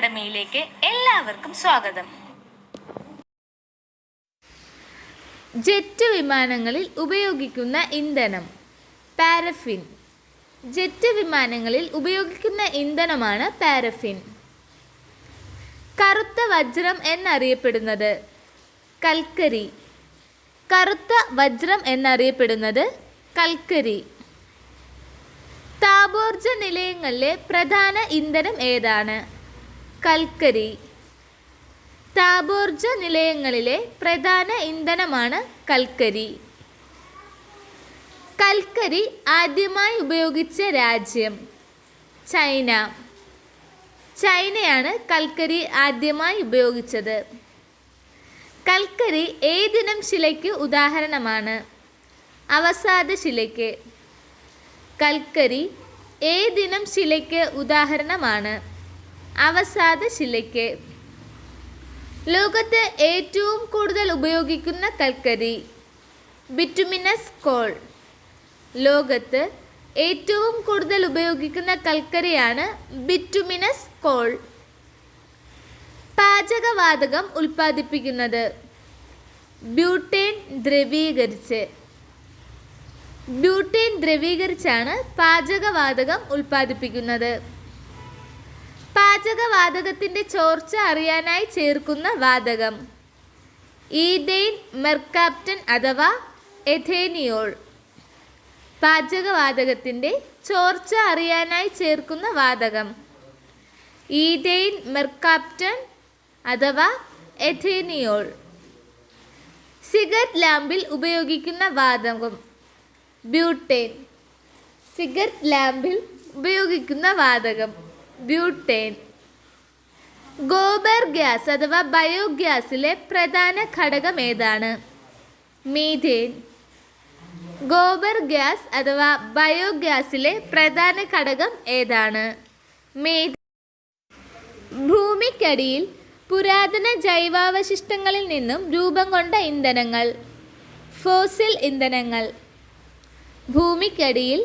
അക്കാഡമിയിലേക്ക് എല്ലാവർക്കും സ്വാഗതം. ജെറ്റ് വിമാനങ്ങളിൽ ഉപയോഗിക്കുന്ന ഇന്ധനം പാരഫിൻ. ജെറ്റ് വിമാനങ്ങളിൽ ഉപയോഗിക്കുന്ന ഇന്ധനമാണ് പാരഫിൻ. കറുത്ത വജ്രം എന്നറിയപ്പെടുന്നത് കൽക്കരി. കറുത്ത വജ്രം എന്നറിയപ്പെടുന്നത് കൽക്കരി. താപോർജ നിലയങ്ങളിലെ പ്രധാന ഇന്ധനം ഏതാണ്? കൽക്കരി. താപോർജ നിലയങ്ങളിലെ പ്രധാന ഇന്ധനമാണ് കൽക്കരി. കൽക്കരി ആദ്യമായി ഉപയോഗിച്ച രാജ്യം ചൈന. ചൈനയാണ് കൽക്കരി ആദ്യമായി ഉപയോഗിച്ചത്. കൽക്കരി ഏതിനം ശിലയ്ക്ക് ഉദാഹരണമാണ്? അവസാദ ശിലയ്ക്ക്. കൽക്കരി ഏതിനം ശിലയ്ക്ക് ഉദാഹരണമാണ്? അവസാദ ശിലയ്ക്ക്. ലോകത്ത് ഏറ്റവും കൂടുതൽ ഉപയോഗിക്കുന്ന കൽക്കരി ബിറ്റുമിനസ് കോൾ. ലോകത്ത് ഏറ്റവും കൂടുതൽ ഉപയോഗിക്കുന്ന കൽക്കരിയാണ് ബിറ്റുമിനസ് കോൾ. പാചകവാതകം ഉൽപ്പാദിപ്പിക്കുന്നത് ബ്യൂട്ടേൻ ദ്രവീകരിച്ച്. ബ്യൂട്ടേൻ ദ്രവീകരിച്ചാണ് പാചകവാതകം ഉൽപ്പാദിപ്പിക്കുന്നത്. പാചകവാതകത്തിന്റെ ചോർച്ച അറിയാനായി ചേർക്കുന്ന വാതകം. ഈതെയിൻ മെർക്കാപ്റ്റൻ അഥവാ എഥേനിയോൾ. പാചകവാതകത്തിന്റെ ചോർച്ച അറിയാനായി ചേർക്കുന്ന വാതകം. ഈതെയിൻ മെർക്കാപ്റ്റൻ അഥവാ എഥേനിയോൾ. സിഗരറ്റ് ലാമ്പിൽ ഉപയോഗിക്കുന്ന വാതകം ബ്യൂട്ടേൻ. സിഗരറ്റ് ലാമ്പിൽ ഉപയോഗിക്കുന്ന വാതകം. ബ്യൂട്ടേൻ. ഗോബർ ഗ്യാസ് അഥവാ ബയോഗ്യാസിലെ പ്രധാന ഘടകം ഏതാണ്? മീഥേൻ. ഗോബർ ഗ്യാസ് അഥവാ ബയോഗ്യാസിലെ പ്രധാന ഘടകം ഏതാണ്? മീഥേൻ ഭൂമിക്കടിയിൽ പുരാതന ജൈവാവശിഷ്ടങ്ങളിൽ നിന്നും രൂപം കൊണ്ട ഇന്ധനങ്ങൾ. ഫോസിൽ ഇന്ധനങ്ങൾ. ഭൂമിക്കടിയിൽ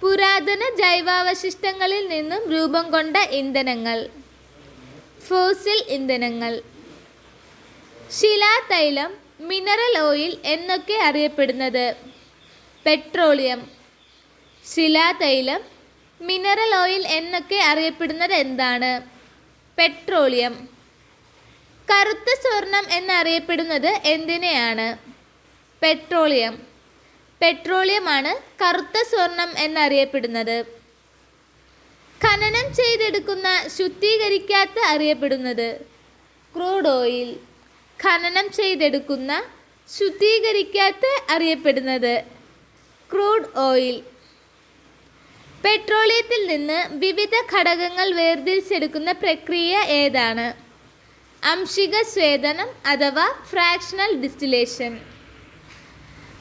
പുരാതന ജൈവാവശിഷ്ടങ്ങളിൽ നിന്നും രൂപം കൊണ്ട ഇന്ധനങ്ങൾ. ഫോസിൽ ഇന്ധനങ്ങൾ. ശിലാതൈലം മിനറൽ ഓയിൽ എന്നൊക്കെ അറിയപ്പെടുന്നത്. പെട്രോളിയം. ശിലാതൈലം മിനറൽ ഓയിൽ എന്നൊക്കെ അറിയപ്പെടുന്നത് എന്താണ്? പെട്രോളിയം. കറുത്ത സ്വർണം എന്നറിയപ്പെടുന്നത് എന്തിനെയാണ്? പെട്രോളിയം. പെട്രോളിയമാണ് കറുത്ത സ്വർണം എന്നറിയപ്പെടുന്നത്. ഖനനം ചെയ്തെടുക്കുന്ന ശുദ്ധീകരിക്കാത്ത അറിയപ്പെടുന്നത്. Crude oil. ഖനനം ചെയ്തെടുക്കുന്ന ശുദ്ധീകരിക്കാത്ത അറിയപ്പെടുന്നത്. Crude oil. പെട്രോളിയത്തിൽ നിന്ന് വിവിധ ഘടകങ്ങൾ വേർതിരിച്ചെടുക്കുന്ന പ്രക്രിയ ഏതാണ്? അംശിക സ്വേദനം അഥവാ ഫ്രാക്ഷണൽ ഡിസ്റ്റിലേഷൻ.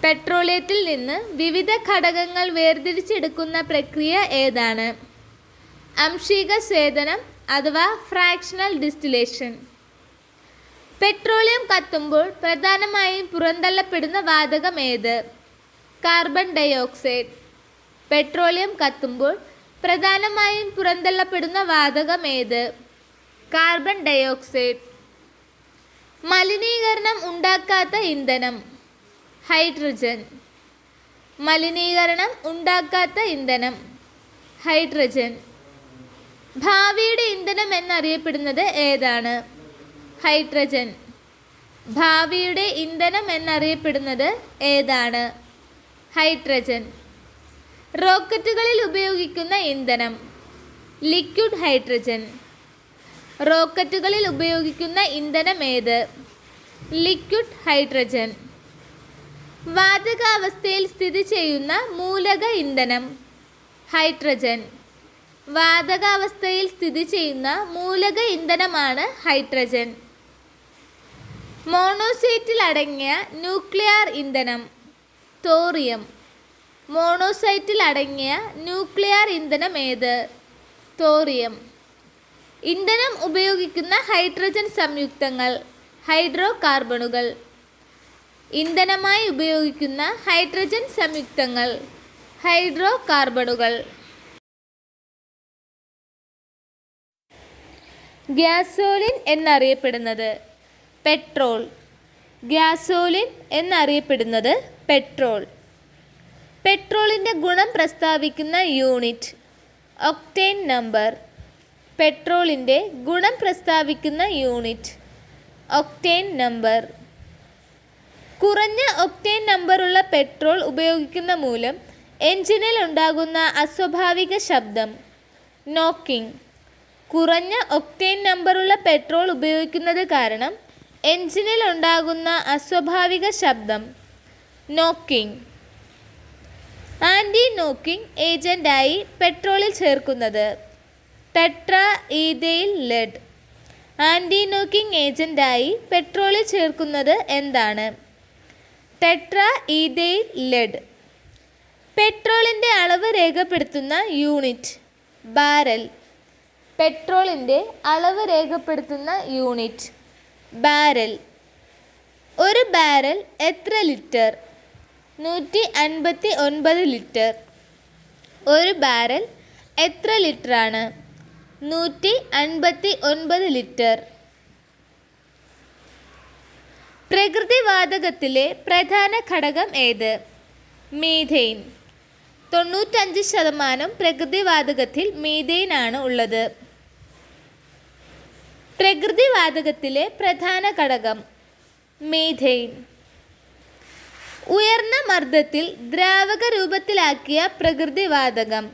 പെട്രോളിയത്തിൽ നിന്ന് വിവിധ ഘടകങ്ങൾ വേർതിരിച്ചെടുക്കുന്ന പ്രക്രിയ ഏതാണ്? അംശിക സ്വേദനം അഥവാ ഫ്രാക്ഷണൽ ഡിസ്റ്റിലേഷൻ. പെട്രോളിയം കത്തുമ്പോൾ പ്രധാനമായും പുറന്തള്ളപ്പെടുന്ന വാതകം ഏത്? കാർബൺ ഡൈ ഓക്സൈഡ് പെട്രോളിയം കത്തുമ്പോൾ പ്രധാനമായും പുറന്തള്ളപ്പെടുന്ന വാതകം ഏത്? കാർബൺ ഡൈ ഓക്സൈഡ് മലിനീകരണം ഉണ്ടാക്കാത്ത ഇന്ധനം. ഹൈഡ്രജൻ. മലിനീകരണം ഉണ്ടാക്കാത്ത ഇന്ധനം. ഹൈഡ്രജൻ. ഭാവിയുടെ ഇന്ധനം എന്നറിയപ്പെടുന്നത് ഏതാണ്? ഹൈഡ്രജൻ. ഭാവിയുടെ ഇന്ധനം എന്നറിയപ്പെടുന്നത് ഏതാണ്? ഹൈഡ്രജൻ. റോക്കറ്റുകളിൽ ഉപയോഗിക്കുന്ന ഇന്ധനം. Liquid hydrogen. റോക്കറ്റുകളിൽ ഉപയോഗിക്കുന്ന ഇന്ധനം ഏത്? Liquid hydrogen. വാതകാവസ്ഥയിൽ സ്ഥിതി ചെയ്യുന്ന മൂലക ഇന്ധനം ഹൈഡ്രജൻ. വാതകാവസ്ഥയിൽ സ്ഥിതി ചെയ്യുന്ന മൂലക ഇന്ധനമാണ് ഹൈഡ്രജൻ. മോണോസൈറ്റിൽ അടങ്ങിയ ന്യൂക്ലിയർ ഇന്ധനം തോറിയം. മോണോസൈറ്റിൽ അടങ്ങിയ ന്യൂക്ലിയർ ഇന്ധനം ഏത്? തോറിയം. ഇന്ധനം ഉപയോഗിക്കുന്ന ഹൈഡ്രജൻ സംയുക്തങ്ങൾ ഹൈഡ്രോ കാർബണുകൾ ഇന്ധനമായി ഉപയോഗിക്കുന്ന ഹൈഡ്രജൻ സംയുക്തങ്ങൾ ഹൈഡ്രോ കാർബണുകൾ ഗ്യാസോലിൻ എന്നറിയപ്പെടുന്നത് പെട്രോൾ. ഗ്യാസോലിൻ എന്നറിയപ്പെടുന്നത് പെട്രോൾ. പെട്രോളിന്റെ ഗുണം പ്രസ്താവിക്കുന്ന യൂണിറ്റ് ഒക്ടേൻ നമ്പർ. പെട്രോളിന്റെ ഗുണം പ്രസ്താവിക്കുന്ന യൂണിറ്റ് ഒക്ടേൻ നമ്പർ. കുറഞ്ഞ ഒക്ടേൻ നമ്പറുള്ള പെട്രോൾ ഉപയോഗിക്കുന്ന മൂലം എഞ്ചിനിൽ ഉണ്ടാകുന്ന അസ്വാഭാവിക ശബ്ദം നോക്കിംഗ് കുറഞ്ഞ ഒക്ടേൻ നമ്പറുള്ള പെട്രോൾ ഉപയോഗിക്കുന്നത് കാരണം എഞ്ചിനിൽ ഉണ്ടാകുന്ന അസ്വാഭാവിക ശബ്ദം നോക്കിംഗ് ആന്റി നോക്കിംഗ് ഏജന്റായി പെട്രോളിൽ ചേർക്കുന്നത് tetra ethyl lead. Anti knocking ഏജന്റായി പെട്രോളിൽ ചേർക്കുന്നത് എന്താണ്? ടെട്രാ ഈതെയിൽ ലെഡ് പെട്രോളിന്റെ അളവ് രേഖപ്പെടുത്തുന്ന യൂണിറ്റ് ബാരൽ പെട്രോളിന്റെ അളവ് രേഖപ്പെടുത്തുന്ന യൂണിറ്റ് ബാരൽ ഒരു ബാരൽ എത്ര ലിറ്റർ? നൂറ്റി അൻപത്തി ഒൻപത് ലിറ്റർ. ഒരു ബാരൽ എത്ര ലിറ്ററാണ്? നൂറ്റി അൻപത്തി ഒൻപത് ലിറ്റർ. പ്രകൃതിവാതകത്തിലെ പ്രധാന ഘടകം ഏത്? മീഥെയിൻ. തൊണ്ണൂറ്റഞ്ച് ശതമാനം പ്രകൃതിവാതകത്തിൽ മീഥെയിൻ ആണ് ഉള്ളത്. പ്രകൃതിവാതകത്തിലെ പ്രധാന ഘടകം മീഥെയിൻ. ഉയർന്ന മർദ്ദത്തിൽ ദ്രാവക രൂപത്തിലാക്കിയ പ്രകൃതിവാതകം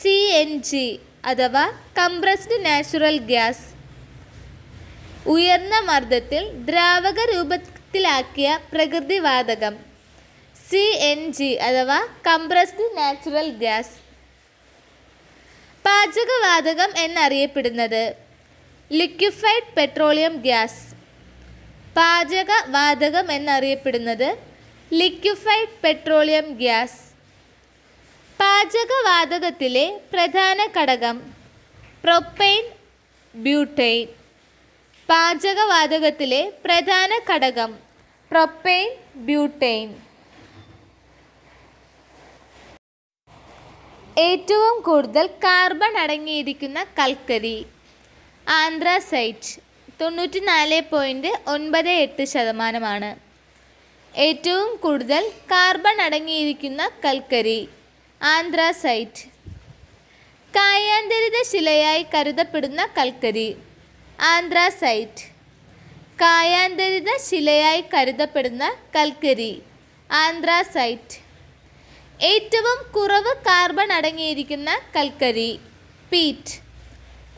സി എൻ ജി അഥവാ കംപ്രസ്ഡ് നാച്ചുറൽ ഗ്യാസ്. ഉയർന്ന മർദ്ദത്തിൽ ദ്രാവക രൂപത്തിലാക്കിയ പ്രകൃതിവാതകം സി എൻ ജി അഥവാ കംപ്രസ്ഡ് നാച്ചുറൽ ഗ്യാസ് പാചകവാതകം എന്നറിയപ്പെടുന്നത് ലിക്വിഫൈഡ് പെട്രോളിയം ഗ്യാസ് പാചകവാതകം എന്നറിയപ്പെടുന്നത് ലിക്വിഫൈഡ് പെട്രോളിയം ഗ്യാസ് പാചകവാതകത്തിലെ പ്രധാന ഘടകം പ്രൊപ്പൈൻ ബ്യൂട്ടെയിൻ പാചകവാതകത്തിലെ പ്രധാന ഘടകം പ്രൊപ്പെയിൻ ബ്യൂട്ടെയിൻ ഏറ്റവും കൂടുതൽ കാർബൺ അടങ്ങിയിരിക്കുന്ന കൽക്കരി ആന്ത്രാസൈറ്റ് തൊണ്ണൂറ്റി നാല് പോയിന്റ് ഒൻപത് എട്ട് ശതമാനമാണ്. ഏറ്റവും കൂടുതൽ കാർബൺ അടങ്ങിയിരിക്കുന്ന കൽക്കരി ആന്ത്രാസൈറ്റ് കായാന്തരിത ശിലയായി കരുതപ്പെടുന്ന കൽക്കരി. ആന്ത്രാസൈറ്റ്. കായാന്തരിത ശിലയായി കരുതപ്പെടുന്ന കൽക്കരി. ആന്ത്രാസൈറ്റ്. ഏറ്റവും കുറവ് കാർബൺ അടങ്ങിയിരിക്കുന്ന കൽക്കരി. പീറ്റ്.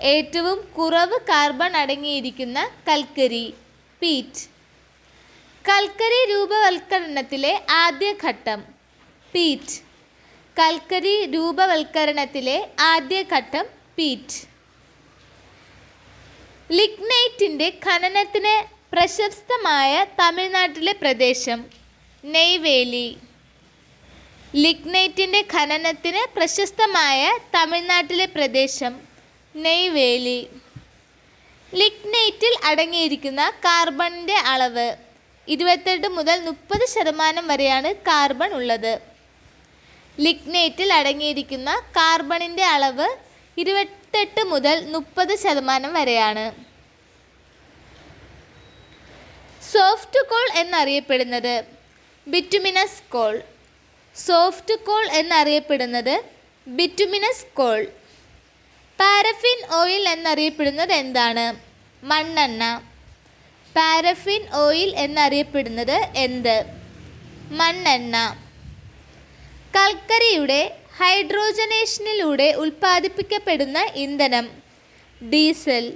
ഏറ്റവും കുറവ് കാർബൺ അടങ്ങിയിരിക്കുന്ന കൽക്കരി. പീറ്റ്. കൽക്കരി രൂപവൽക്കരണത്തിലെ ആദ്യഘട്ടം പീറ്റ്. കൽക്കരി രൂപവൽക്കരണത്തിലെ ആദ്യഘട്ടം പീറ്റ്. ലിഗ്നൈറ്റിന്റെ ഖനനത്തിന് പ്രശസ്തമായ തമിഴ്നാട്ടിലെ പ്രദേശം നെയ്വേലി. ലിഗ്നൈറ്റിന്റെ ഖനനത്തിന് പ്രശസ്തമായ തമിഴ്നാട്ടിലെ പ്രദേശം നെയ്വേലി. ലിഗ്നൈറ്റിൽ അടങ്ങിയിരിക്കുന്ന കാർബണിന്റെ അളവ് ഇരുപത്തെട്ട് മുതൽ മുപ്പത് ശതമാനം വരെയാണ് കാർബൺ ഉള്ളത്. ലിഗ്നൈറ്റിൽ അടങ്ങിയിരിക്കുന്ന കാർബണിന്റെ അളവ് ഇരുപത്തെട്ട് മുതൽ മുപ്പത് ശതമാനം വരെയാണ്. സോഫ്റ്റ് കോൾ എന്നറിയപ്പെടുന്നത് ബിറ്റുമിനസ് കോൾ. സോഫ്റ്റ് കോൾ എന്നറിയപ്പെടുന്നത് ബിറ്റുമിനസ് കോൾ. പാരഫിൻ ഓയിൽ എന്നറിയപ്പെടുന്നത് എന്താണ്? മണ്ണെണ്ണ. പാരഫിൻ ഓയിൽ എന്നറിയപ്പെടുന്നത് എന്ത്? മണ്ണെണ്ണ. കൽക്കരിയുടെ ഹൈഡ്രോജനേഷനിലൂടെ ഉൽപ്പാദിപ്പിക്കപ്പെടുന്ന ഇന്ധനം. ഡീസൽ.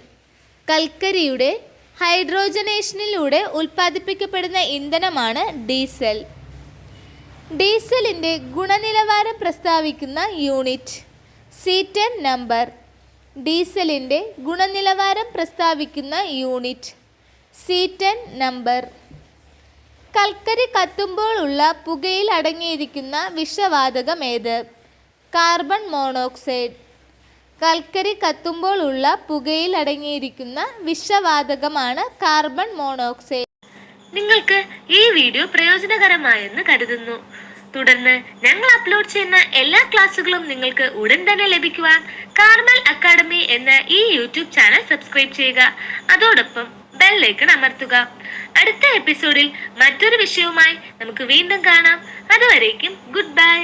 കൽക്കരിയുടെ ഹൈഡ്രോജനേഷനിലൂടെ ഉൽപ്പാദിപ്പിക്കപ്പെടുന്ന ഇന്ധനമാണ് ഡീസൽ. ഡീസലിന്റെ ഗുണനിലവാരം പ്രസ്താവിക്കുന്ന യൂണിറ്റ് സീറ്റൻ നമ്പർ. ഡീസലിന്റെ ഗുണനിലവാരം പ്രസ്താവിക്കുന്ന യൂണിറ്റ് സീറ്റൻ നമ്പർ. കൽക്കരി കത്തുമ്പോൾ ഉള്ള പുകയിൽ അടങ്ങിയിരിക്കുന്ന വിഷവാതകം ഏത് കാർബൺ മോണോക്സൈഡ്. കൽക്കരി കത്തുമ്പോൾ ഉള്ള പുകയിൽ അടങ്ങിയിരിക്കുന്ന വിഷവാതകമാണ് കാർബൺ മോണോക്സൈഡ്. നിങ്ങൾക്ക് ഈ വീഡിയോ പ്രയോജനകരമായെന്ന് കരുതുന്നു. തുടർന്ന് ഞങ്ങൾ അപ്ലോഡ് ചെയ്യുന്ന എല്ലാ ക്ലാസ്സുകളും നിങ്ങൾക്ക് ഉടൻ തന്നെ ലഭിക്കുവാൻ കാർമൽ അക്കാഡമി എന്ന ഈ യൂട്യൂബ് ചാനൽ സബ്സ്ക്രൈബ് ചെയ്യുക. അതോടൊപ്പം ബെല്ലൈക്കൺ അമർത്തുക. അടുത്ത എപ്പിസോഡിൽ മറ്റൊരു വിഷയവുമായി നമുക്ക് വീണ്ടും കാണാം. അതുവരേക്കും ഗുഡ് ബൈ